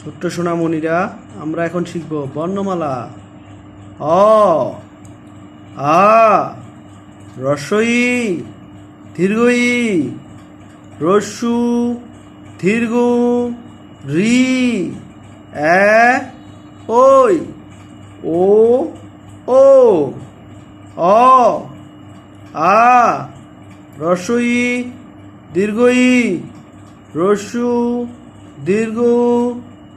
ছোট্ট সোনামণিরা, আমরা এখন শিখব বর্ণমালা। অ, আ রস্বই দীর্ঘই রস্যু দীর্ঘ রি, এ ওই ও ও, অ, আ রস্বই দীর্ঘই রস্যু দীর্ঘ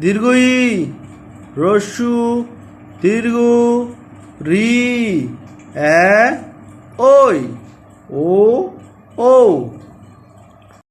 দীর্ঘই রস্যু দীর্ঘ রি এ ওই ও ও